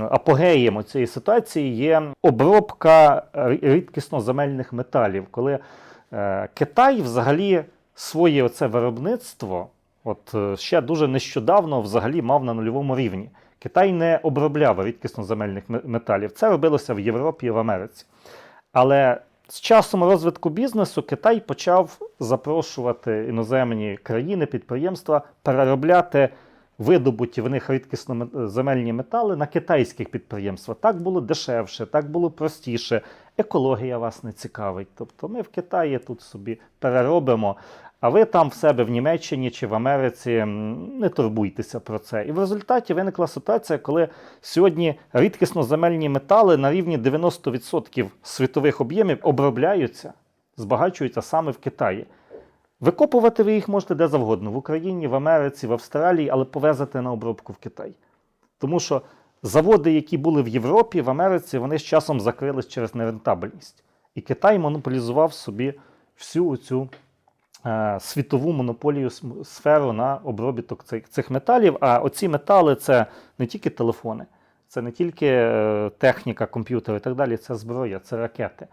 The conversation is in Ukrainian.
апогеєм цієї ситуації є обробка рі- рідкісно-земельних металів, коли е, Китай взагалі своє оце виробництво от е, ще дуже нещодавно взагалі мав на нульовому рівні. Китай не обробляв рідкісно-земельних металів. Це робилося в Європі і в Америці. Але з часом розвитку бізнесу Китай почав запрошувати іноземні країни, підприємства переробляти видобуті в них рідкісно-земельні метали на китайських підприємствах. Так було дешевше, так було простіше. Екологія вас не цікавить. Тобто ми в Китаї тут собі переробимо, а ви там в себе в Німеччині чи в Америці не турбуйтеся про це. І в результаті виникла ситуація, коли сьогодні рідкісно-земельні метали на рівні 90% світових об'ємів обробляються, збагачуються саме в Китаї. Викопувати ви їх можете де завгодно в Україні, в Америці, в Австралії, але повезете на обробку в Китай. Тому що заводи, які були в Європі, в Америці, вони з часом закрились через нерентабельність. І Китай монополізував собі всю цю е, світову монополію сферу на обробіток цих, цих металів. А оці метали це не тільки телефони, це не тільки е, техніка, комп'ютери і так далі, це зброя, це ракети.